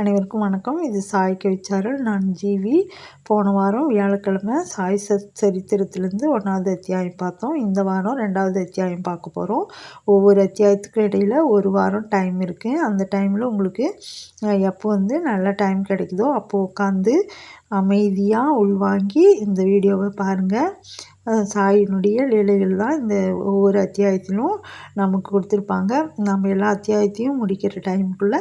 அனைவருக்கும் வணக்கம். இது சாய் கவிச்சாரல் நான் ஜீவி. போன வாரம் வியாழக்கிழமை சாய் ச சரித்திரத்துலேருந்து ஒன்றாவது அத்தியாயம் பார்த்தோம். இந்த வாரம் ரெண்டாவது அத்தியாயம் பார்க்க போகிறோம் ஒவ்வொரு அத்தியாயத்துக்கும் இடையில் ஒரு வாரம் டைம் இருக்குது அந்த டைமில் உங்களுக்கு எப்போ வந்து நல்ல டைம் கிடைக்குதோ அப்போது உட்காந்து அமைதியாக உள்வாங்கி இந்த வீடியோவை பாருங்கள் சாயினுடைய லீலைகள் தான் இந்த ஒவ்வொரு அத்தியாயத்திலும் நமக்கு கொடுத்துருப்பாங்க. நம்ம எல்லா அத்தியாயத்தையும் முடிக்கிற டைமுக்குள்ளே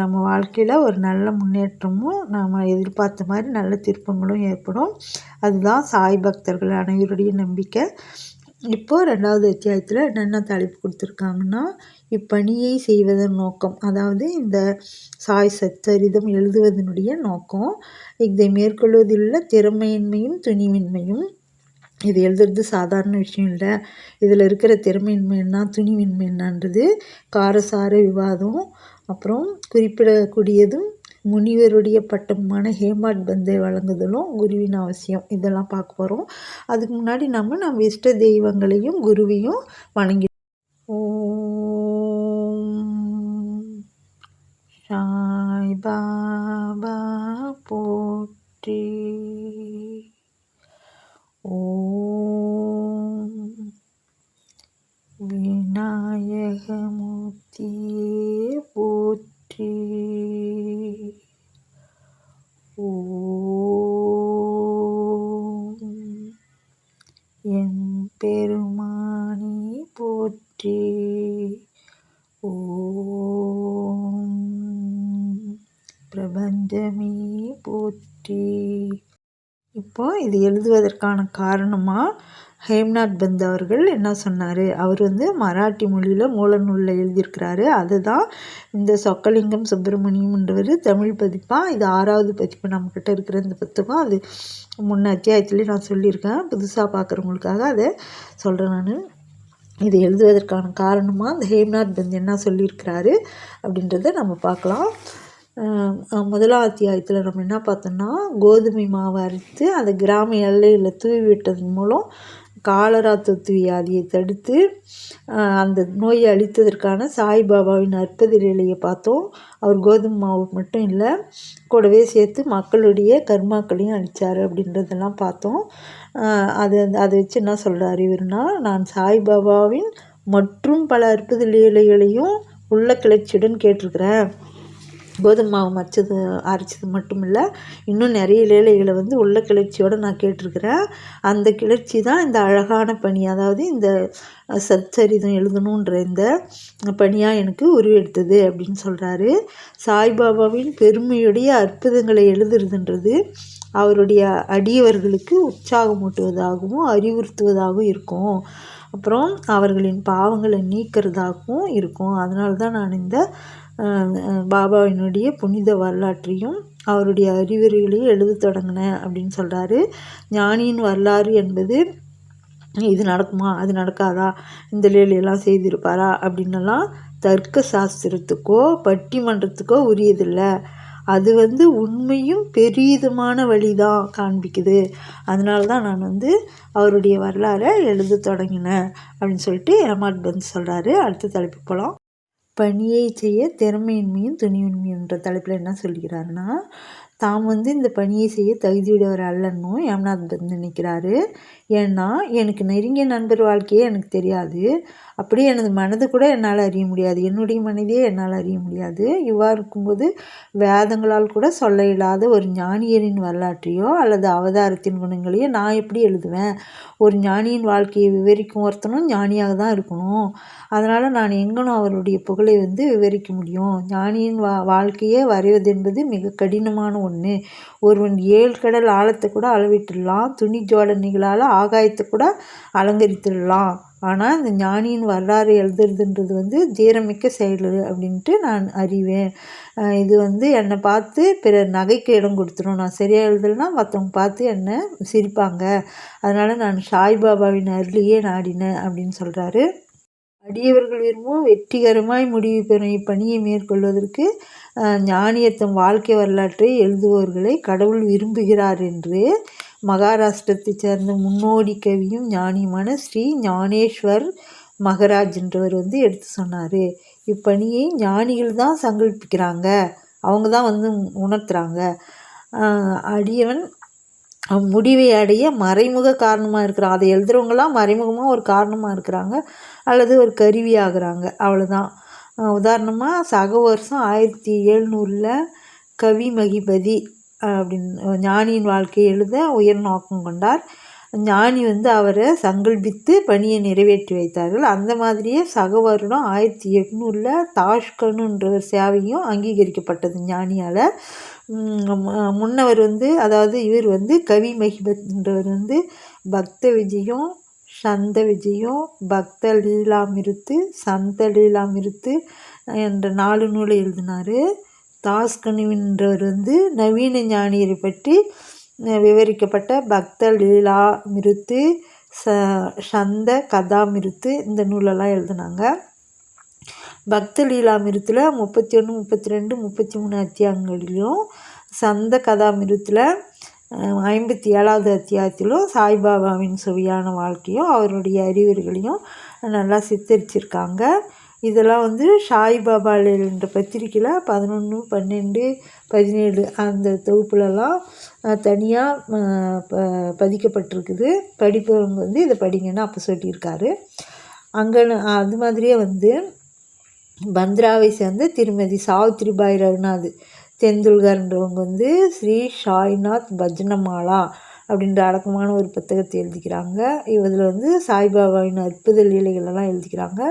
நம்ம வாழ்க்கையில் ஒரு நல்ல முன்னேற்றமும் நம்ம எதிர்பார்த்த மாதிரி நல்ல திருப்பங்களும் ஏற்படும். அதுதான் சாய் பக்தர்கள் அனைவருடைய நம்பிக்கை. இப்போது ரெண்டாவது அத்தியாயத்தில் என்னென்ன தலைப்பு கொடுத்துருக்காங்கன்னா இப்பணியை செய்வதன் நோக்கம். அதாவது இந்த சாய் சச்சரிதம் எழுதுவதனுடைய நோக்கம். இதை மேற்கொள்வதில் திறமையின்மையும் துணிவின்மையும் இது எழுதுறது சாதாரண விஷயம் இல்லை. இதில் இருக்கிற திறமையின்மை என்ன துணிவின்மை என்னன்றது காரசார விவாதம் அப்புறம் குறிப்பிடக்கூடியதும் முனிவருடைய பட்டமான ஹேமாட் பந்தை வழங்குதலும் குருவின் அவசியம். இதெல்லாம் பார்க்க போகிறோம் அதுக்கு முன்னாடி நம்ம நம்ம இஷ்ட தெய்வங்களையும் குருவையும் வணங்கி சாய் பாபா போற்றி. ஓம் விநாயகமூர்த்தி இது எழுதுவதற்கான காரணமாக ஹேம்நாத் பந்த் அவர்கள் என்ன சொன்னார்? அவர் வந்து மராட்டி மொழியில் மூலநூலில் எழுதியிருக்கிறாரு. அதுதான் இந்த சொக்கலிங்கம் சுப்பிரமணியம்ன்றவர் தமிழ் பதிப்பாக இது ஆறாவது பதிப்பு நம்மக்கிட்ட இருக்கிற இந்த புத்தகம். அது முன்ன அத்தியாயத்துலேயும் நான் சொல்லியிருக்கேன். புதுசாக பார்க்குறவங்களுக்காக அதை சொல்கிறேன் நான். இது எழுதுவதற்கான காரணமாக அந்த ஹேம்நாத் பந்த் என்ன சொல்லியிருக்கிறாரு அப்படின்றத நம்ம பார்க்கலாம். முதலாம் அத்தியாயத்தில் நம்ம என்ன பார்த்தோம்னா கோதுமை மாவை அரைத்து அந்த கிராம எல்லையில் தூவி விட்டதன் மூலம் காலரா தொத்து வியாதியை தடுத்து அந்த நோயை அழித்ததற்கான சாய்பாபாவின் அற்புத நிலையை பார்த்தோம். அவர் கோதுமை மாவு மட்டும் இல்லை கூடவே சேர்த்து மக்களுடைய கர்மாக்களையும் அழித்தார் அப்படின்றதெல்லாம் பார்த்தோம். அது அதை வச்சு என்ன சொல்கிறார் இவர்னா நான் சாய்பாபாவின் மற்றும் பல அற்புத லீலைகளையும் உள்ள கிளர்ச்சியுடன் கேட்டிருக்கிறேன். கோதுமை மாவு மச்சது அரைச்சது மட்டும் இல்லை இன்னும் நிறைய லேலைகளை வந்து உள்ள கிளர்ச்சியோடு நான் கேட்டிருக்கிறேன். அந்த கிளர்ச்சி தான் இந்த அழகான பணி அதாவது இந்த சச்சரிதம் எழுதணுன்ற இந்த பணியாக எனக்கு உருவெடுத்தது அப்படின்னு சொல்கிறாரு சாய்பாபாவின் பெருமையுடைய அற்புதங்களை எழுதுறதுன்றது அவருடைய அடியவர்களுக்கு உற்சாகமூட்டுவதாகவும் அறிவுறுத்துவதாகவும் இருக்கும். அப்புறம் அவர்களின் பாவங்களை நீக்கிறதாகவும் இருக்கும். அதனால தான் நான் இந்த பாபாவினுடைய புனித வரலாற்றையும் அவருடைய அறிவுரைகளையும் எழுத தொடங்கினேன் அப்படின்னு சொல்கிறாரு ஞானியின் வரலாறு என்பது இது நடக்குமா? அது நடக்காதா? இந்த லேலையெல்லாம் செய்திருப்பாரா? அப்படின்னலாம் தர்க்க சாஸ்திரத்துக்கோ பட்டிமன்றத்துக்கோ உரியதில்லை. அது வந்து உண்மையும் பெரியதுமான வழி தான் காண்பிக்குது. அதனால தான் நான் வந்து அவருடைய வரலாறை எழுத தொடங்கினேன் அப்படின்னு சொல்லிட்டு எமாட் பந்த் சொல்கிறாரு அடுத்த தலைப்பு போகலாம் பணியை செய்ய திறமையின்மையும் துணிவின்மையும் என்ற தலைப்பில் என்ன சொல்கிறாருன்னா தாம் வந்து இந்த பணியை செய்ய தகுதியுடையவர் அல்லன்னும் ஏம்நாத் நினைக்கிறாரு. ஏன்னா எனக்கு நெருங்கிய நண்பர் வாழ்க்கையே எனக்கு தெரியாது. அப்படியே எனது மனது கூட என்னால் அறிய முடியாது. என்னுடைய மனதையே என்னால் அறிய முடியாது. இவ்வாறு இருக்கும்போது வேதங்களால் கூட சொல்ல இல்லாத ஒரு ஞானியரின் வரலாற்றையோ அல்லது அவதாரத்தின் குணங்களையோ நான் எப்படி எழுதுவேன்? ஒரு ஞானியின் வாழ்க்கையை விவரிக்கும் ஒருத்தனும் ஞானியாக தான் இருக்கணும். அதனால் நான் எங்கனும் அவருடைய புகழை வந்து விவரிக்க முடியும். ஞானியின் வா வாழ்க்கையை வரைவது என்பது மிக கடினமான ஒன்று ஒருவன் ஏழு கடல் ஆழத்தை கூட அளவிட்டுடலாம். துணி ஜோடனைகளால் ஆகாயத்தை கூட அலங்கரித்துடலாம். ஆனால் இந்த ஞானியின் வரலாறு எழுதுறதுன்றது வந்து தீரமிக்க செயல் அப்படின்ட்டு நான் அறிவேன். இது வந்து என்னை பார்த்து பிற நகைக்கு இடம் கொடுத்துரும். நான் சரியாக எழுதலைன்னா மற்றவங்க பார்த்து என்னை சிரிப்பாங்க. அதனால் நான் சாய்பாபாவின் அருளியே நாடினேன் அப்படின்னு சொல்கிறாரு அடியவர்கள் விரும்பும் வெற்றிகரமாய் முடிவு பெறும் இப்பணியை மேற்கொள்வதற்கு ஞானியத்தம் வாழ்க்கை வரலாற்றை எழுதுபவர்களை கடவுள் விரும்புகிறார் என்று மகாராஷ்டிரத்தைச் சேர்ந்த முன்னோடி கவியும் ஞானியுமான ஸ்ரீ ஞானேஸ்வர் மகராஜ் என்றவர் வந்து எடுத்து சொன்னார். இப்பணியை ஞானிகள் தான் சங்கல்பிக்கிறாங்க. அவங்க தான் வந்து உணர்த்துறாங்க. அடியவன் முடிவை அடைய மறைமுக காரணமாக இருக்கிறான். அதை எழுதுகிறவங்களாம் மறைமுகமாக ஒரு காரணமாக இருக்கிறாங்க. அல்லது ஒரு கருவி ஆகுறாங்க. அவ்வளோதான் உதாரணமாக சக வருஷம் ஆயிரத்தி எழுநூறில் கவி மகிபதி அப்படின்னு ஞானியின் வாழ்க்கையை எழுத உயர் நோக்கம் கொண்டார். ஞானி வந்து அவரை சங்கல்பித்து பணியை நிறைவேற்றி வைத்தார்கள். அந்த மாதிரியே சக வருடம் ஆயிரத்தி எட்நூறில் தாஷ்கனுன்ற சேவையும் அங்கீகரிக்கப்பட்டது ஞானியால். முன்னவர் வந்து அதாவது இவர் வந்து கவி மகிபத்ன்றவர் வந்து பக்த விஜயம் சந்த விஜயம் பக்த லீலாமிருத்து சந்த லீலாமிருத்து என்ற நாலு நூலை எழுதினார். தாஸ்கனுவின்றவர் வந்து நவீன ஞானியரை பற்றி விவரிக்கப்பட்ட பக்த லீலா மிருத்து ச சந்த கதாமிருத்து இந்த நூலெல்லாம் எழுதினாங்க. பக்த லீலாமிருத்தில் முப்பத்தி ஒன்று முப்பத்தி ரெண்டு முப்பத்தி மூணு அத்தியாயங்களிலும் சந்த கதாமிருத்தில் ஐம்பத்தி ஏழாவது அத்தியாயத்திலும் சாய்பாபாவின் சுவையான வாழ்க்கையும் அவருடைய அறிவுரைகளையும் நல்லா சித்தரிச்சிருக்காங்க. இதெல்லாம் வந்து சாய்பாபா என்ற பத்திரிக்கையில் பதினொன்று பன்னெண்டு பதினேழு அந்த தொகுப்புலலாம் தனியாக ப பதிக்கப்பட்டிருக்குது. படிப்பவங்க வந்து இதை படிங்கன்னு அப்போ சொல்லியிருக்காரு. அங்கே அது மாதிரியே வந்து பந்த்ராவை சேர்ந்த திருமதி சாவித்ரிபாய் ரகுநாத் தெந்துல்கர்ன்றவங்க வந்து ஸ்ரீ சாய்நாத் பஜ்னமாலா அப்படின்ற அடக்கமான ஒரு புத்தகத்தை எழுதிக்கிறாங்க. இதில் வந்து சாய்பாபாவின் அற்புத லீலைகளெல்லாம் எழுதிக்கிறாங்க.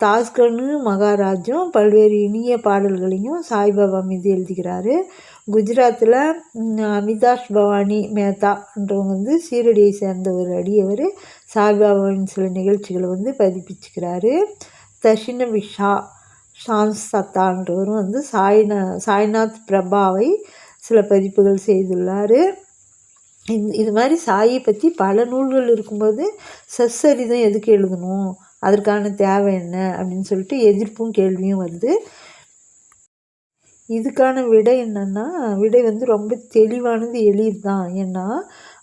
தாஸ்கனு மகாராஜும் பல்வேறு இனிய பாடல்களையும் சாய்பாபா மீது எழுதுகிறாரு. குஜராத்தில் அமிதாஷ் பவானி மேத்தான்றவங்க வந்து சீரடியை சேர்ந்த ஒரு அடியவர் சாய்பாபாவின் சில நிகழ்ச்சிகளை வந்து பதிப்பிச்சுக்கிறாரு. தஷின விஷா சான்சத்தான்றவரும் வந்து சாய்நா சாய்நாத் பிரபாவை சில பதிப்புகள் செய்துள்ளார். இது மாதிரி சாயை பற்றி பல நூல்கள் இருக்கும்போது சஸ்ஸரிதம் எதுக்கு எழுதணும்? அதற்கான தேவை என்ன அப்படின்னு சொல்லிட்டு எதிர்ப்பும் கேள்வியும் வருது இதுக்கான விடை என்னென்னா விடை வந்து ரொம்ப தெளிவானது எளிது தான் ஏன்னா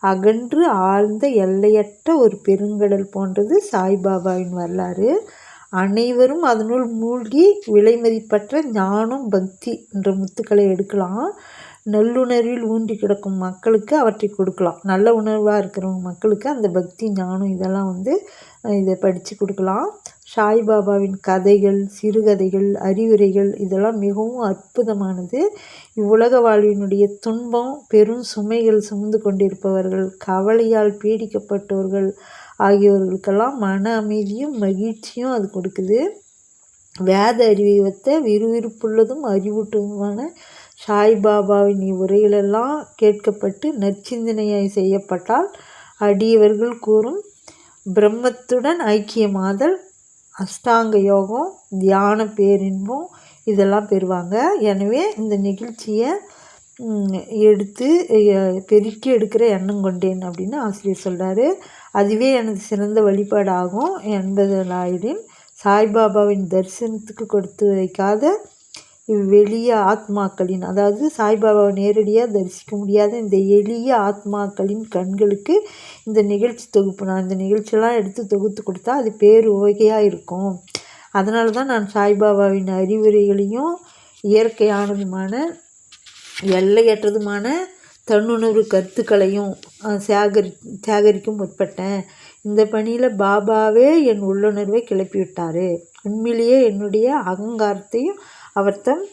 அகன்று ஆழ்ந்த எல்லையற்ற ஒரு பெருங்கடல் போன்றது சாய்பாபாவின் வரலாறு. அனைவரும் அதனுள் மூழ்கி விலைமதிப்பற்ற ஞானம் பக்தி என்ற முத்துக்களை எடுக்கலாம். நல்லுணர்வில் ஊன்றி கிடக்கும் மக்களுக்கு அவற்றை கொடுக்கலாம். நல்ல உணர்வாக இருக்கிறவங்க மக்களுக்கு அந்த பக்தி ஞானம் இதெல்லாம் வந்து இதை படித்து கொடுக்கலாம். சாய்பாபாவின் கதைகள் சிறுகதைகள் அறிவுரைகள் இதெல்லாம் மிகவும் அற்புதமானது. இவ்வுலக வாழ்வினுடைய துன்பம் பெரும் சுமைகள் சுமந்து கொண்டிருப்பவர்கள் கவலையால் பீடிக்கப்பட்டவர்கள் ஆகியோர்களுக்கெல்லாம் மன அமைதியும் மகிழ்ச்சியும் அது கொடுக்குது. வேத அறிவத்தை விறுவிறுப்புள்ளதும் அறிவூட்டுமான சாய்பாபாவின் இவ்வுரைகளெல்லாம் கேட்கப்பட்டு நற்சிந்தனையாய் செய்யப்பட்டால் அடியவர்கள் கூறும் பிரம்மத்துடன் ஐக்கியமாதல் அஷ்டாங்க யோகம் தியான பேரின்பம் இதெல்லாம் பெறுவாங்க. எனவே இந்த நிகழ்ச்சியை எடுத்து பெருக்கி எடுக்கிற எண்ணம் கொண்டேன் அப்படின்னு ஆசிரியர் சொல்கிறாரு அதுவே எனது சிறந்த வழிபாடாகும். என்பதனாயிடின் சாய்பாபாவின் தரிசனத்துக்கு கொடுத்து வைக்காத இவ்வெளிய ஆத்மாக்களின் அதாவது சாய்பாபாவை நேரடியாக தரிசிக்க முடியாத இந்த எளிய ஆத்மாக்களின் கண்களுக்கு இந்த நிகழ்ச்சி தொகுப்பு. நான் இந்த நிகழ்ச்சியெல்லாம் எடுத்து தொகுத்து கொடுத்தா அது பேர் ஓகையாக இருக்கும். அதனால தான் நான் சாய்பாபாவின் அறிவுரைகளையும் இயற்கையானதுமான எல்லையற்றதுமான தன்னுணர்வு கருத்துக்களையும் சேகரி சேகரிக்கும் முற்பட்டேன். இந்த பணியில் பாபாவே என் உள்ளுணர்வை கிளப்பி விட்டார் உண்மையிலேயே என்னுடைய அகங்காரத்தையும் அவர் தம்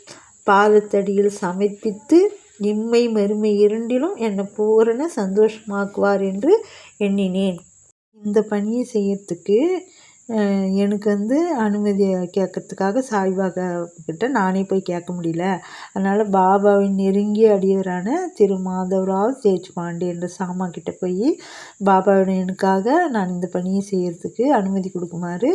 பாதத்தடியில் சமர்ப்பித்து இம்மை மறுமை இரண்டிலும் என்னை பூரண சந்தோஷமாக்குவார் என்று எண்ணினேன். இந்த பணியை செய்யறதுக்கு எனக்கு வந்து அனுமதி கேட்கறதுக்காக சாய்பாபா கிட்ட நானே போய் கேட்க முடியல. அதனால் பாபாவின் நெருங்கிய அடியவரான திரு மாதவராவ் தேஜ்பாண்டே என்ற சாமா கிட்ட போய் பாபாவினுக்காக நான் இந்த பணியை செய்கிறதுக்கு அனுமதி கொடுக்குமாறு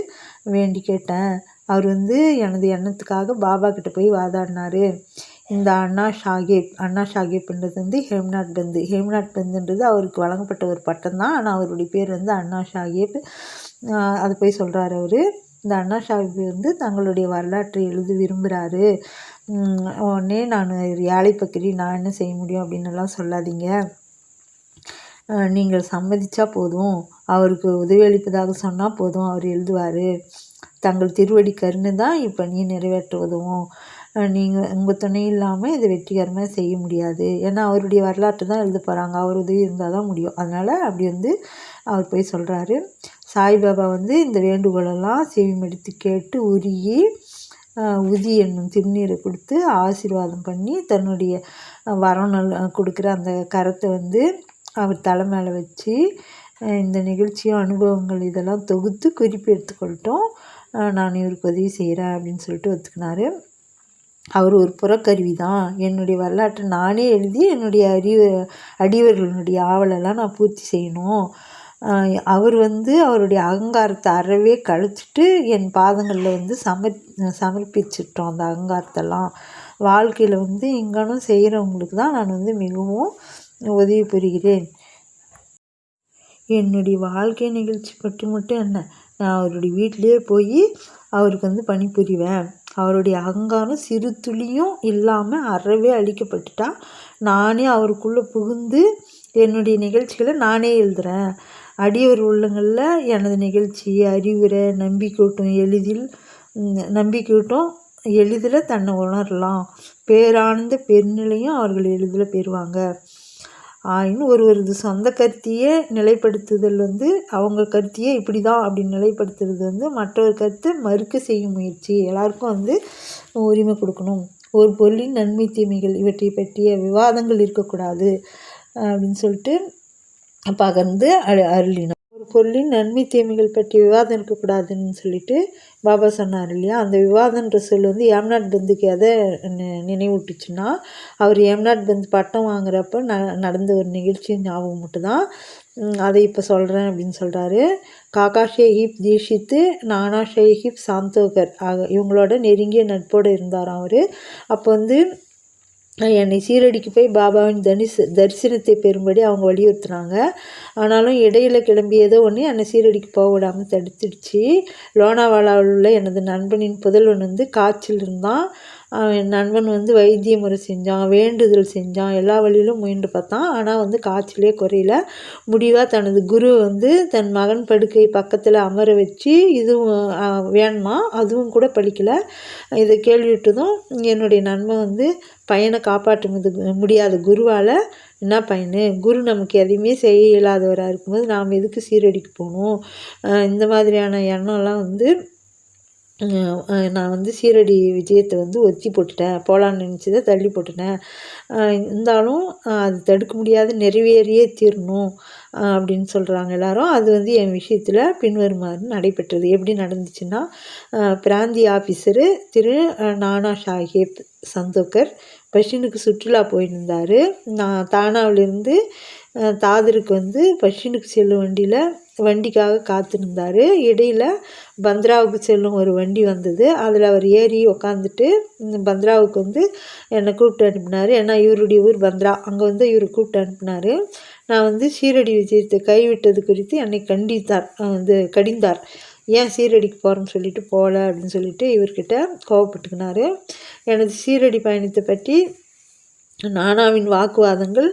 வேண்டி கேட்டேன். அவர் வந்து எனது எண்ணத்துக்காக பாபா கிட்ட போய் வாதாடினார். இந்த அண்ணா ஷாகிப் அண்ணா ஷாகிப்ன்றது வந்து ஹேம்நாத் பந்து ஹேம்நாத் பந்துன்றது அவருக்கு வழங்கப்பட்ட ஒரு பட்டம் தான். ஆனால் அவருடைய பேர் வந்து அண்ணா ஷாகிப். அது போய் சொல்கிறாரு அவர். இந்த அண்ணா ஷாகிப் வந்து தங்களுடைய வரலாற்றை எழுத விரும்புகிறாரு உடனே நான் ஏழை பக்கிரி நான் என்ன செய்ய முடியும் அப்படின்னுலாம் சொல்லாதீங்க. நீங்கள் சம்மதிச்சா போதும். அவருக்கு உதவி அளிப்பதாக சொன்னால் போதும் அவர் எழுதுவார். தங்கள் திருவடி கருணை தான் இப்பணியை நிறைவேற்ற உதவும் நீங்கள் உங்கள் துணை இல்லாமல் இதை வெற்றிகரமாக செய்ய முடியாது. ஏன்னா அவருடைய வரலாற்று தான் எழுத போகிறாங்க அவர் உதவி இருந்தால் தான் முடியும். அதனால் அப்படி வந்து அவர் போய் சொல்கிறாரு சாய்பாபா வந்து இந்த வேண்டுகோளெல்லாம் செவிமடுத்து கேட்டு உருகி உதி என்னும் திருநீரை கொடுத்து ஆசீர்வாதம் பண்ணி தன்னுடைய வரம் கொடுக்குற அந்த கரத்தை வந்து அவர் தலை மேலே வச்சு இந்த நிகழ்ச்சியும் அனுபவங்கள் இதெல்லாம் தொகுத்து குறிப்பு எடுத்துக்கொள்ளட்டும் நான் இவருக்கு உதவி செய்கிறேன் அப்படின்னு சொல்லிட்டு ஒத்துக்கினார். அவர் ஒரு புறக்கருவி தான். என்னுடைய வரலாற்றை நானே எழுதி என்னுடைய அறிவு அடியவர்களுடைய ஆவலெல்லாம் நான் பூர்த்தி செய்யணும். அவர் வந்து அவருடைய அகங்காரத்தை அறவே கழிச்சிட்டு என் பாதங்களில் வந்து சமர் சமர்ப்பிச்சிட்டோம் அந்த அகங்காரத்தெல்லாம். வாழ்க்கையில் வந்து இங்கனும் செய்கிறவங்களுக்கு தான் நான் வந்து மிகவும் உதவி புரிகிறேன். என்னுடைய வாழ்க்கை நிகழ்ச்சி பற்றி மட்டும் என்ன? நான் அவருடைய வீட்டிலேயே போய் அவருக்கு வந்து பணிபுரிவேன். அவருடைய அகங்காரம் சிறு துளியும் இல்லாமல் அறவே அழிக்கப்பட்டுட்டா. நானே அவருக்குள்ளே புகுந்து என்னுடைய நிகழ்ச்சிகளை நானே எழுதுகிறேன் அடியவர் உள்ளங்களில் எனது நிகழ்ச்சி அறிவுரை நம்பிக்கையூட்டும் எளிதில் நம்பிக்கையூட்டும் எளிதில் தன்னை உணரலாம். பேரானந்த பெருநிலையும் அவர்கள் எளிதில் பெறுவாங்க. ஆயினும் ஒருவரது சொந்த கருத்தையே நிலைப்படுத்துதல் வந்து அவங்க கருத்தையே இப்படி தான் அப்படின்னு நிலைப்படுத்துறது வந்து மற்றொரு கருத்தை மறுக்க செய்யும் முயற்சி. எல்லாருக்கும் வந்து உரிமை கொடுக்கணும். ஒரு பொருளின் நன்மை தீமைகள் இவற்றை பற்றிய விவாதங்கள் இருக்கக்கூடாது அப்படின்னு சொல்லிட்டு பகர்ந்து அருளினார் பொருளின் நன்மை தீமைகள் பற்றி விவாதம் இருக்கக்கூடாதுன்னு சொல்லிட்டு பாபா சொன்னார் இல்லையா? அந்த விவாதன்ற சொல் வந்து ஏம்நாட் பந்துக்கு எதை நினைவூட்டுச்சுன்னா அவர் ஏம்நாட் பந்து பட்டம் வாங்குறப்ப ந நடந்த ஒரு நிகழ்ச்சி ஞாபகம் மட்டும்தான். அதை இப்போ சொல்கிறேன் அப்படின்னு சொல்கிறாரு காக்கா ஷேஹிப் தீஷித்து நானா ஷேஹிப் சாந்தோகர் ஆக இவங்களோட நெருங்கிய நட்போடு இருந்தார் அவர். அப்போ வந்து என்னை சீரடிக்கு போய் பாபாவின் தனிஸ் தரிசனத்தை பெறும்படி அவங்க வலியுறுத்துனாங்க. ஆனாலும் இடையில் கிளம்பியதோ ஒன்று என்னை சீரடிக்கு போக விடாமல் தடுத்துடுச்சு. லோனாவாலாவில் உள்ள எனது நண்பனின் புதல்வன் வந்து காய்ச்சல் இருந்தான். என் நண்பன் வந்து வைத்திய முறை செஞ்சான் வேண்டுதல் செஞ்சான் எல்லா வழியிலும் முயன்று பார்த்தான். ஆனால் வந்து காய்ச்சலே குறையல. முடிவாக தனது குரு வந்து தன் மகன் படுக்கை பக்கத்தில் அமர வச்சு இதுவும் வேணுமா? அதுவும் கூட படிக்கலை இதை கேள்விவிட்டதும் என்னுடைய நண்பன் வந்து பையனை காப்பாற்ற முடியாத குருவால் என்ன பையனு? குரு நமக்கு எதையுமே செய்ய இயலாதவராக இருக்கும்போது நாம் எதுக்கு சீரடிக்கு போகணும்? இந்த மாதிரியான எண்ணம்லாம் வந்து நான் வந்து சீரடி விஜயத்தை வந்து ஒத்தி போட்டுட்டேன். போகலான்னு நினச்சதை தள்ளி போட்டுட்டேன். இருந்தாலும் அது தடுக்க முடியாத நிறைவேறியே தீரணும் அப்படின்னு சொல்கிறாங்க எல்லாரும். அது வந்து என் விஷயத்தில் பின்வருமாறு நடைபெற்றது. எப்படி நடந்துச்சுன்னா பிராந்திய ஆஃபீஸரு திரு நானா சாஹேப் சந்தோக்கர் பஷினுக்கு சுற்றுலா போயிருந்தார். நான் தானாவிலேருந்து தாதருக்கு வந்து பஷினுக்கு செல்லும் வண்டியில் வண்டிக்காக காத்திருந்தார். இடையில் பந்த்ராவுக்கு செல்லும் ஒரு வண்டி வந்தது. அதில் அவர் ஏறி உக்காந்துட்டு பந்த்ராவுக்கு வந்து என்னை கூப்பிட்டு அனுப்பினார். ஏன்னா இவருடைய ஊர் பந்த்ரா. அங்கே வந்து இவர் கூப்பிட்டு அனுப்பினார். நான் வந்து சீரடி விஜயத்தை கைவிட்டது குறித்து என்னை கண்டித்தார். வந்து கடிந்தார். ஏன் சீரடிக்கு போகிறேன்னு சொல்லிட்டு போகல அப்படின்னு சொல்லிட்டு இவர்கிட்ட கோவப்பட்டுக்கினார். எனது சீரடி பயணத்தை பற்றி நானாவின் வாக்குவாதங்கள்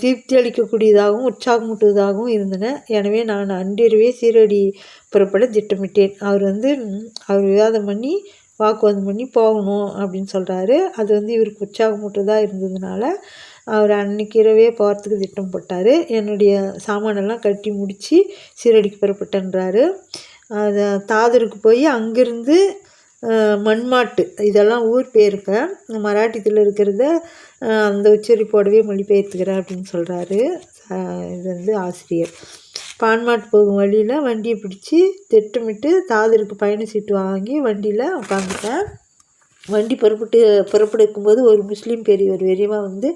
திருப்தி அளிக்கக்கூடியதாகவும் உற்சாகமூட்டுவதாகவும் இருந்தன. எனவே நான் அன்றிரவே சீரடி புறப்பட திட்டமிட்டேன். அவர் வந்து அவர் விவாதம் பண்ணி வாக்குவாதம் பண்ணி போகணும் அப்படின்னு சொல்கிறாரு அது வந்து இவருக்கு உற்சாகமூட்டுதாக இருந்ததுனால அவர் அன்னைக்கு இரவே போகிறதுக்கு திட்டம் போட்டார். என்னுடைய சாமானெல்லாம் கட்டி முடித்து சீரடிக்கு புறப்பட்டன்றாரு. அதை தாதருக்கு போய் அங்கேருந்து மண்மாட்டு இதெல்லாம் ஊர் பேருங்க மராட்டியத்தில் இருக்கிறத அந்த உச்சரிப்போடவே மொழிபெயர்த்துக்கிறேன் அப்படின்னு சொல்கிறாரு இது வந்து ஆசிரியர். பான்மாட்டு போகும் வழியில் வண்டியை பிடிச்சி திட்டமிட்டு தாதருக்கு பயண சீட்டு வாங்கி வண்டியில் உட்காந்துட்டேன் வண்டி புறப்பட்டு புறப்படுக்கும் போது ஒரு முஸ்லீம் பெரியவர் வெறியமாக வந்து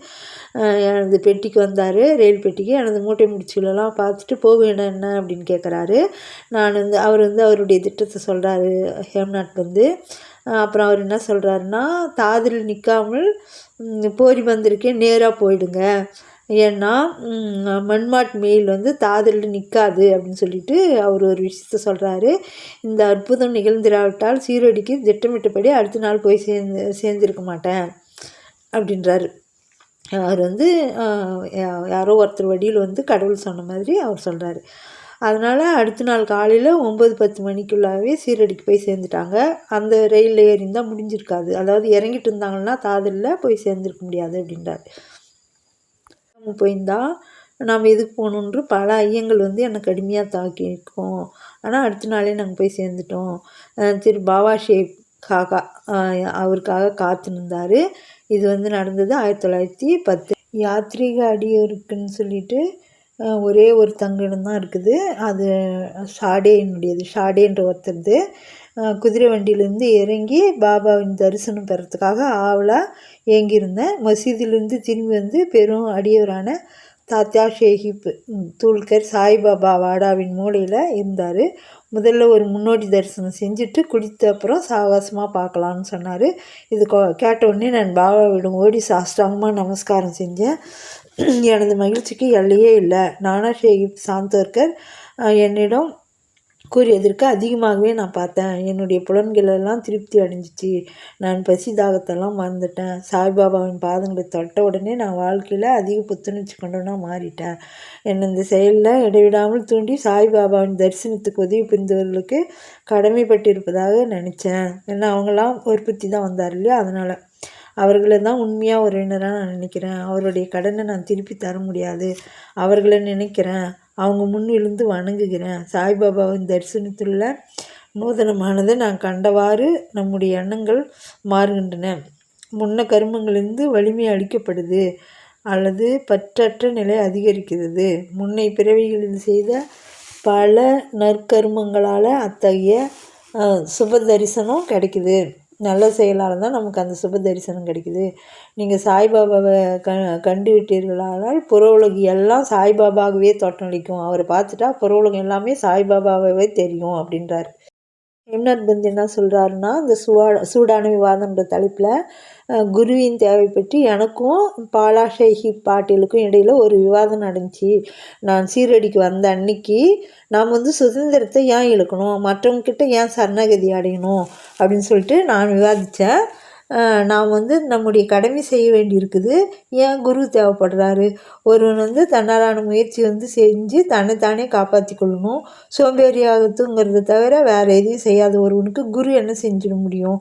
எனது பெட்டிக்கு வந்தார். ரயில் பெட்டிக்கு எனது மூட்டை முடிச்சுகளெல்லாம் பார்த்துட்டு போக வேண்டாம் என்ன அப்படின்னு கேட்குறாரு நான் வந்து அவர் வந்து அவருடைய திட்டத்தை சொல்கிறாரு ஹேம்நாட் வந்து அப்புறம் அவர் என்ன சொல்கிறாருன்னா தாதில் நிற்காமல் போரி வந்திருக்கேன் நேராக போயிடுங்க. ஏன்னா மண்மாட் மெயில் வந்து தாதலில் நிற்காது அப்படின்னு சொல்லிட்டு அவர் ஒரு விஷயத்த சொல்கிறாரு இந்த அற்புதம் நிகழ்ந்திராவிட்டால் சீரடிக்கு திட்டமிட்டபடி அடுத்த நாள் போய் சேர்ந்து சேர்ந்திருக்க மாட்டேன் அப்படின்றாரு. அவர் வந்து யாரோ ஒருத்தர் வழியில் வந்து கடவுள் சொன்ன மாதிரி அவர் சொல்கிறாரு அதனால் அடுத்த நாள் காலையில் ஒம்பது பத்து மணிக்குள்ளாவே சீரடிக்கு போய் சேர்ந்துட்டாங்க. அந்த ரயிலில் ஏறி இருந்தால் முடிஞ்சிருக்காது. அதாவது இறங்கிட்டு இருந்தாங்கன்னா தாதலில் போய் சேர்ந்துருக்க முடியாது அப்படின்றார். நம்ம போயிருந்தா நாம் எதுக்கு போகணுன்ற பல ஐயங்கள் வந்து என்னை கடுமையாக தாக்கியிருக்கோம். ஆனால் அடுத்த நாளே நாங்கள் போய் சேர்ந்துட்டோம். திரு பாபா ஷேப் காக்கா அவருக்காக காத்து இது வந்து நடந்தது ஆயிரத்தி தொள்ளாயிரத்தி பத்து. யாத்ரீக அடியோருக்குன்னு சொல்லிட்டு ஒரே ஒரு தங்கிடம் தான் இருக்குது. அது ஷாடேனுடையது ஷாடேன்ற ஒருத்தருது குதிரை வண்டியிலேருந்து இறங்கி பாபாவின் தரிசனம் பெறத்துக்காக ஆவலாக ஏங்கியிருந்தேன் மசீதியிலேருந்து திரும்பி வந்து பெரும் அடியவரான தாத்தா ஷேஹிப் தூல்கர் சாய்பாபா வாடாவின் மூலையில் இருந்தார். முதல்ல ஒரு முன்னோடி தரிசனம் செஞ்சுட்டு குடித்த அப்புறம் சாகசமாக பார்க்கலான்னு சொன்னார். இது கேட்ட உடனே நான் பாபாவிடம் ஓடி சாஷ்டாங்கமாக நமஸ்காரம் செஞ்சேன். எனது மகிழ்ச்சிக்கு எல்லையே இல்லை. நானா ஷேகிப் சாந்தோர்கர். என்னிடம் கூறியதற்கு அதிகமாகவே நான் பார்த்தேன். என்னுடைய புலன்களெல்லாம் திருப்தி அடைஞ்சிச்சு. நான் பசி தாகத்தெல்லாம் மறந்துட்டேன். சாய்பாபாவின் பாதங்களை தொட்ட உடனே நான் வாழ்க்கையில் அதிக புத்துணர்ச்சி கொண்டவனா மாறிட்டேன். என்னை இந்த செயலில் இடைவிடாமல் தூண்டி சாய்பாபாவின் தரிசனத்துக்கு உதவி புரிந்தவர்களுக்கு கடமைப்பட்டிருப்பதாக நினச்சேன். ஏன்னா அவங்களாம் உற்பத்தி தான் வந்தார் இல்லையா? அதனால் அவர்களை தான் உண்மையாக உறவினராக நான் நினைக்கிறேன். அவருடைய கடனை நான் திருப்பி தர முடியாது. அவர்களை நினைக்கிறேன். அவங்க முன் விழுந்து வணங்குகிறேன். சாய்பாபாவின் தரிசனத்துள்ள நூதனமானதை நான் கண்டவாறு நம்முடைய எண்ணங்கள் மாறுகின்றன. முன்ன கருமங்களிலிருந்து வலிமை அளிக்கப்படுது அல்லது பற்றற்ற நிலை அதிகரிக்கிறது. முன்னை பிறவிகளில் செய்த பல நற்கருமங்களால் அத்தகைய சுப தரிசனம் கிடைக்குது. நல்ல செயலால் தான் நமக்கு அந்த சுப தரிசனம் கிடைக்குது. நீங்கள் சாய்பாபாவை க கண்டு விட்டீர்களானால் புற உலகு எல்லாம் சாய்பாபாகவே தோற்றமளிக்கும். அவரை பார்த்துட்டா புற உலகம் எல்லாமே சாய்பாபாவே தெரியும் அப்படின்றார். ஹேம்நாத் பந்த் என்ன சொல்கிறாருன்னா இந்த சுவா சூடான விவாதம்ன்ற தலைப்பில் குருவின் தேவை பற்றி எனக்கும் பாலா ஷேஹி பாட்டிலுக்கும் இடையில் ஒரு விவாதம் நடந்துச்சு. நான் சீரடிக்கு வந்த அன்னைக்கு நாம் வந்து சுதந்திரத்தை ஏன் இழுக்கணும்? மற்றவங்கக்கிட்ட ஏன் சரணகதி அடையணும்? அப்படின்னு சொல்லிட்டு நான் விவாதித்தேன் நாம் வந்து நம்முடைய கடமை செய்ய வேண்டி இருக்குது ஏன் குரு தேவைப்படுறாரு? ஒருவன் வந்து தன்னாலான முயற்சி வந்து செஞ்சு தன்னைத்தானே காப்பாற்றி கொள்ளணும். சோம்பேறியாகத்துங்கிறத தவிர வேறு எதையும் செய்யாத ஒருவனுக்கு குரு என்ன செஞ்சிட முடியும்?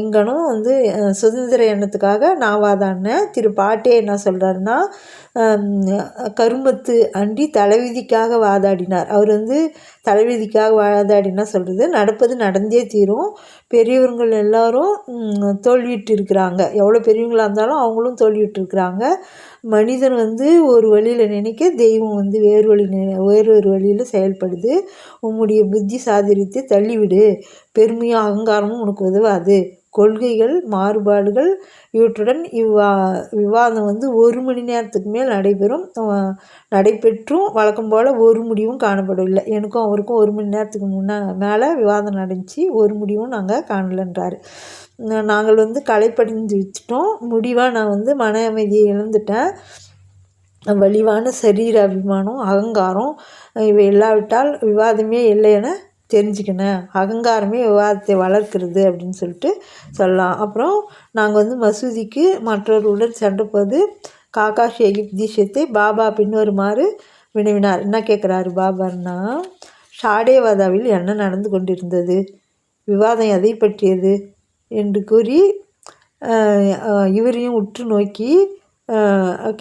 இங்கனும் வந்து சுதந்திர எண்ணத்துக்காக நான் திரு பாட்டே என்ன சொல்கிறாருன்னா கருமத்து அண்டி தலைவிதிக்காக வாதாடினார். அவர் வந்து தலைவிதிக்காக வாதாடினா சொல்கிறது நடப்பது நடந்தே தீரும். பெரியவர்கள் எல்லாரும் தோல்விட்டு இருக்கிறாங்க எவ்வளோ பெரியவங்களாக இருந்தாலும் அவங்களும் தோல்விட்டு இருக்கிறாங்க மனிதன் வந்து ஒரு வழியில் நினைக்க தெய்வம் வந்து வேறு வழி வேறு ஒரு வழியில் செயல்படுது. உன்னுடைய புத்தி சாதிரித்து தள்ளிவிடு. பெருமையும் அகங்காரமும் உனக்கு உதவாது. கொள்கைகள் மாறுபாடுகள் இவற்றுடன் இவ்வா விவாதம் வந்து ஒரு மணி நேரத்துக்கு மேல் நடைபெறும். நடைபெற்றும். வழக்கம் போல் ஒரு முடிவும் காணப்படவில்லை. எனக்கும் அவருக்கும் ஒரு மணி நேரத்துக்கு முன்னே மேலே விவாதம் நடந்துச்சு. ஒரு முடிவும் நாங்கள் காணலன்றார். நாங்கள் வந்து களைப்படைஞ்சு வச்சுட்டோம். முடிவாக நான் வந்து மன அமைதியை இழந்துட்டேன். வலிவான சரீர அபிமானம் அகங்காரம் இவை இல்லாவிட்டால் விவாதமே இல்லை என தெரிஞ்சுக்கினேன் அகங்காரமே விவாதத்தை வளர்க்கிறது அப்படின்னு சொல்லிட்டு சொல்லலாம். அப்புறம் நாங்கள் வந்து மசூதிக்கு மற்றவர்களுடன் சென்றபோது காக்கா ஷேகிப் தீஷத்தை பாபா பின்வருமாறு வினவினார். என்ன கேட்குறாரு பாபான்னா ஷாடேவாதாவில் என்ன நடந்து கொண்டிருந்தது? விவாதம் எதை பற்றியது? என்று கூறி இவரையும் உற்று நோக்கி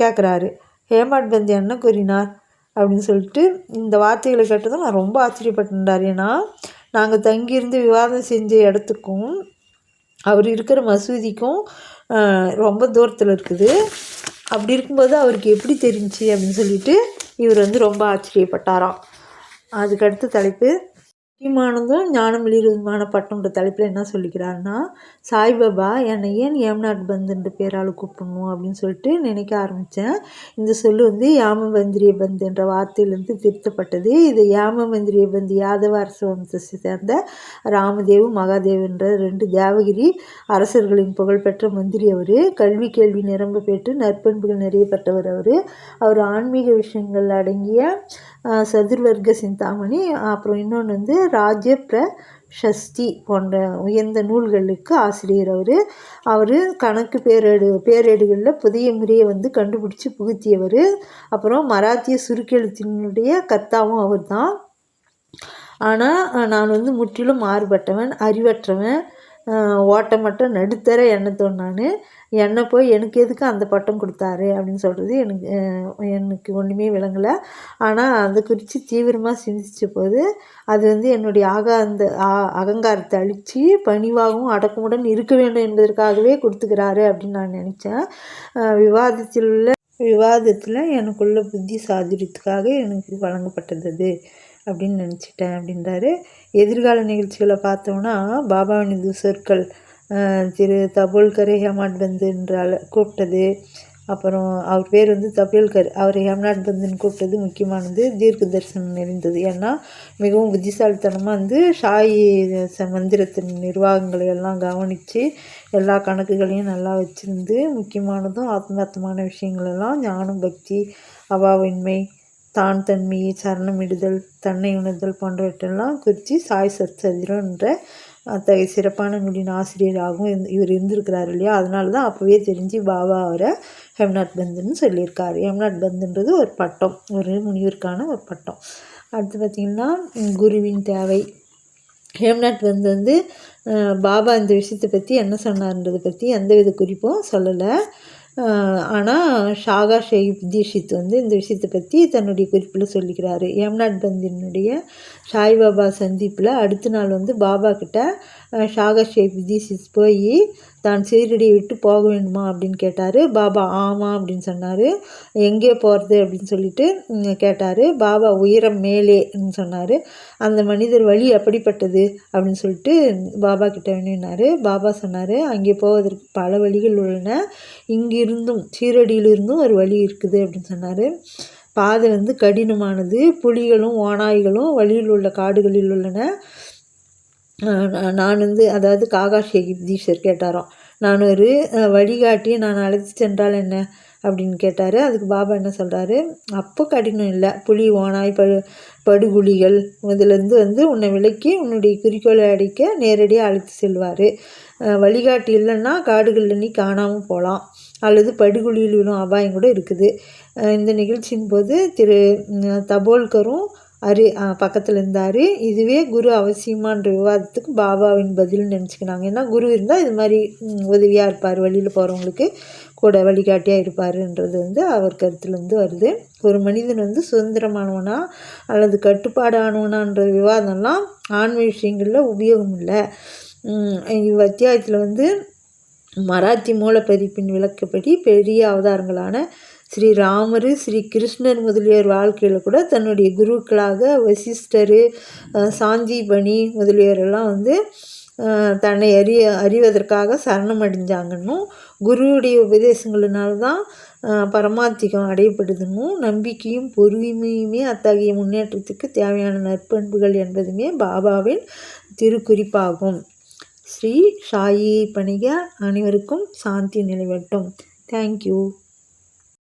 கேட்குறாரு ஹேமாட் பந்த் என்ன கூறினார்? அப்படின்னு சொல்லிட்டு இந்த வார்த்தைகளை கேட்டதும் நான் ரொம்ப ஆச்சரியப்பட்டிருந்தார். ஏன்னா நாங்கள் தங்கியிருந்து விவாதம் செஞ்ச இடத்துக்கும் அவர் இருக்கிற மசூதிக்கும் ரொம்ப தூரத்தில் இருக்குது. அப்படி இருக்கும்போது அவருக்கு எப்படி தெரிஞ்சு அப்படின்னு சொல்லிட்டு இவர் வந்து ரொம்ப ஆச்சரியப்பட்டாராம். அதுக்கடுத்த தலைப்பு முக்கியமானதும் ஞானம் வெளியிடுவதுமான பட்டம்ன்ற தலைப்பில் என்ன சொல்லிக்கிறாருன்னா சாய்பாபா என்னை ஏன் ஏம்நாட் பந்துன்ற பேரால் கூப்பிடணும்? அப்படின்னு சொல்லிட்டு நினைக்க ஆரம்பித்தேன் இந்த சொல்லு வந்து யாம பந்திரிய பந்து என்ற வார்த்தையிலிருந்து திருத்தப்பட்டது இது யாம பந்திரிய பந்து யாதவ அரச வம்சத்தை சேர்ந்த ராமதேவ் மகாதேவ் என்ற ரெண்டு தேவகிரி அரசர்களின் புகழ்பெற்ற மந்திரி அவர். கல்வி கேள்வி நிரம்ப பெற்று நற்பண்புகள் நிறைய பெற்றவர் அவர். அவர் ஆன்மீக விஷயங்கள் அடங்கிய சதுர்வர்க்க சிந்தாமணி. அப்புறம் இன்னொன்று வந்து ராஜ்ய பிரசஸ்தி ஷஷ்டி போன்ற உயர்ந்த நூல்களுக்கு ஆசிரியர் அவர். அவர் கணக்கு பேரேடு பேரேடுகளில் புதிய முறையை வந்து கண்டுபிடிச்சி புகுத்தியவர். அப்புறம் மராத்திய சுருக்கெழுத்தினுடைய கர்த்தாவும் அவர் தான் ஆனால் நான் வந்து முற்றிலும் மாறுபட்டவன் அறிவற்றவன். ஓட்டமற்ற நடுத்தர எண்ணத்தோன் நான். என்னை போய் எனக்கு எதுக்கு அந்த பட்டம் கொடுத்தாரு அப்படின்னு சொல்கிறது எனக்கு எனக்கு ஒன்றுமே விளங்கலை. ஆனால் அதை குறித்து தீவிரமாக சிந்தித்த போது அது வந்து என்னுடைய ஆகாந்த அகங்காரத்தை அழித்து பணிவாகவும் அடக்கமுடன் இருக்க வேண்டும் என்பதற்காகவே கொடுத்துக்கிறாரு அப்படின்னு நான் நினச்சேன். விவாதத்தில் உள்ள விவாதத்தில் எனக்குள்ள புத்தி சாதுரியத்துக்காக எனக்கு வழங்கப்பட்டது அப்படின்னு நினச்சிட்டேன் அப்படின்றாரு. எதிர்கால நிகழ்ச்சிகளை பார்த்தோம்னா பாபாவினது சொற்கள் திரு தபோல்கர் ஹேமாட் பந்துன்றால் கூப்பிட்டது. அப்புறம் அவர் பேர் வந்து தபேல்கர். அவர் ஹேம்நாத் பந்துன்னு கூப்பிட்டது முக்கியமானது தீர்க்க தரிசனம் நிறைந்தது. ஏன்னா மிகவும் புத்திசாலித்தனமாக வந்து ஷாயி மந்திரத்தின் நிர்வாகங்களை எல்லாம் கவனித்து எல்லா கணக்குகளையும் நல்லா வச்சுருந்து முக்கியமானதும் ஆத்மார்த்தமான விஷயங்களெல்லாம் ஞானம் பக்தி அவாவின்மை தான் தன்மையை சரணமிடுதல் தன்னை உணர்தல் போன்றவற்றெல்லாம் குறித்து சாய் சத்சதிரம் என்ற அத்தகைய சிறப்பான நூலின் ஆசிரியராகவும் இவர் இருந்திருக்கிறார் இல்லையா? அதனால தான் அப்போவே தெரிஞ்சு பாபா அவரை ஹெம்நாத் பந்துன்னு சொல்லியிருக்காரு. ஹெம்நாத் பந்துன்றது ஒரு பட்டம் ஒரு முனிவருக்கான ஒரு பட்டம். அடுத்து பார்த்திங்கன்னா குருவின் தேவை. ஹேம்நாத் வந்து வந்து பாபா இந்த விஷயத்தை பற்றி என்ன சொன்னார்ன்றதை பற்றி எந்தவித குறிப்பும் சொல்லலை. ஆனால் ஷாகா ஷெய்ப் தீஷித் வந்து இந்த விஷயத்தை பற்றி தன்னுடைய குறிப்பில் சொல்லிக்கிறாரு. யம்நாத் பந்தினுடைய சாய்பாபா சந்திப்பில் அடுத்த நாள் வந்து பாபா கிட்ட ஷாகா ஷெய்ப் தீஷித் போய் தான் சீரடியை விட்டு போக வேண்டுமா அப்படின்னு கேட்டார். பாபா ஆமாம் அப்படின்னு சொன்னார். எங்கே போகிறது அப்படின்னு சொல்லிட்டு கேட்டார். பாபா உயரம் மேலேன்னு சொன்னார். அந்த மனிதர் வழி அப்படிப்பட்டது அப்படின்னு சொல்லிட்டு பாபா கிட்ட வேணுனார் பாபா சொன்னார் அங்கே போவதற்கு பல வழிகள் உள்ளன. இங்கிருந்தும் சீரடியிலிருந்தும் ஒரு வழி இருக்குது அப்படின்னு சொன்னார். பாதை வந்து கடினமானது. புலிகளும் ஓநாய்களும் வழியில் உள்ள காடுகளில் உள்ளன. நான் வந்து அதாவது காகா ஷெகிப்தீஷர் கேட்டாராம். நான் ஒரு வழிகாட்டியை நான் அழைத்து சென்றால் என்ன? அப்படின்னு கேட்டார். அதுக்கு பாபா என்ன சொல்கிறாரு அப்போ கடினம் இல்லை. புலி ஓனாய் படு படுகுழிகள் இதுலேருந்து வந்து உன்னை விலக்கி உன்னுடைய குறிக்கோளை அடிக்க நேரடியாக அழைத்து செல்வார். வழிகாட்டி இல்லைன்னா காடுகளில் நீ காணாமல் போகலாம் அல்லது படுகுழியில் விழும் அபாயம் கூட இருக்குது. இந்த நிகழ்ச்சியின் போது திரு தபோல்கரும் அரு பக்கத்தில் இருந்தார். இதுவே குரு அவசியமான்ற விவாதத்துக்கு பாபாவின் பதில்னு நினச்சிக்கினாங்க. ஏன்னா குரு இருந்தால் இது மாதிரி உதவியாக இருப்பார். வழியில் போகிறவங்களுக்கு கூட வழிகாட்டியாக இருப்பாருன்றது வந்து அவர் கருத்துலேருந்து வருது. ஒரு மனிதன் வந்து சுதந்திரமானவனா அல்லது கட்டுப்பாடானவனான்ற விவாதம்லாம் ஆன்மீக விஷயங்களில் உபயோகம் இல்லை. இவ் அத்தியாயத்தில் வந்து மராத்தி மூலப்பதிப்பின் விளக்கப்படி பெரிய அவதாரங்களான ஸ்ரீ ராமர் ஸ்ரீ கிருஷ்ணர் முதலியோர் வாழ்க்கையில் கூட தன்னுடைய குருக்களாக வசிஷ்டர் சாந்திபணி முதலியோரெல்லாம் வந்து தன்னை அறிய அறிவதற்காக சரணம் அடைஞ்சாங்கன்னும் குருவுடைய உபதேசங்களினால தான் பரமாத்திகம் அடையப்படுதுன்னும் நம்பிக்கையும் பொறுமையுமே அத்தகைய முன்னேற்றத்துக்கு தேவையான நற்பண்புகள் என்பதுமே பாபாவின் திருக்குறிப்பாகும். ஸ்ரீ சாயி பணிக அனைவருக்கும் சாந்தி நிலைவட்டும். தேங்க்யூ